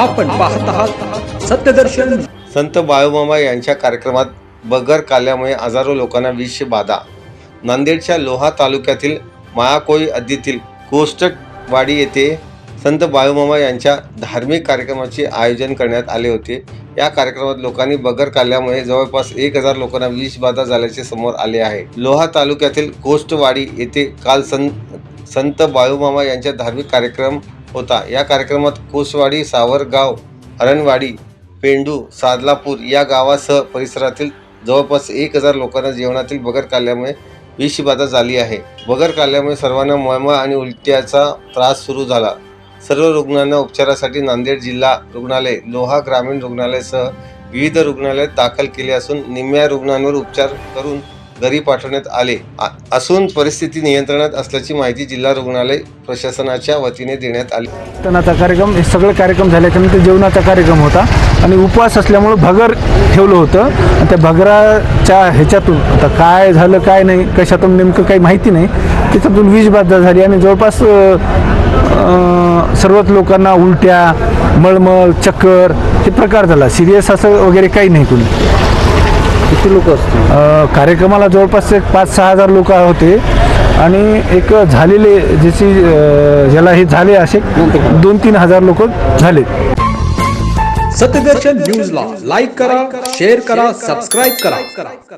आपण पाहत आहात सत्यदर्शन. संत बाळूमामा यांच्या कार्यक्रमात बगर काल्यामुळे हजारो लोकांना विष बाधा. नांदेडच्या लोहा तालुक्यातील माळाकोळी हद्दीतील कोष्टकवाडी येथे संत बाळूमामा यांच्या धार्मिक कार्यक्रमाचे आयोजन करण्यात आले होते. या कार्यक्रमात लोकांनी बगर काल्यामुळे जवळपास एक हजार लोकांना विषबाधा झाल्याचे समोर आले आहे. लोहा तालुक्यातील कोष्टवाडी येथे काल संत संत बाळूमामा यांच्या धार्मिक कार्यक्रम होता. या कार्यक्रमात कोसवाडी सावरगाव हरणवाडी पेंडू सादलापूर या गावासह परिसरातील जवळपास एक हजार लोकांना जेवणातील बगर काल्यामुळे विषबाधा झाली आहे. बगर काल्यामुळे सर्वांना मळमळ आणि उलट्याचा त्रास सुरू झाला. सर्व रुग्णांना उपचारासाठी नांदेड जिल्हा रुग्णालय लोहा ग्रामीण रुग्णालयासह विविध रुग्णालयात दाखल केले असून निम्म्या रुग्णांवर उपचार करून घरी पाठवण्यात आले असून परिस्थिती नियंत्रणात असल्याची माहिती जिल्हा रुग्णालय प्रशासनाच्या वतीने देण्यात आली. कीर्तनाचा कार्यक्रम हे सगळे कार्यक्रम झाल्याच्यानंतर जेवणाचा कार्यक्रम होता आणि उपवास असल्यामुळं भगर ठेवलं होतं. आणि त्या भगराच्या ह्याच्यातून आता काय झालं काय नाही कशातून नेमकं काही माहिती नाही. त्याच्यातून वीजबाधा झाली आणि जवळपास सर्वच लोकांना उलट्या मळमळ चक्कर हे प्रकार झाला. सिरियस असं वगैरे काही नाही कोणी. किती लोक असतील? अ, कार्यक्रमाला जवळपास एक पाच सहा हजार लोक होते. आणि एक झालेले ज्याची अ, ज्याला हे झाले असे दोन तीन हजार लोक झाले. सत्यदर्शन न्यूजला लाईक करा शेअर करा सबस्क्राईब करा.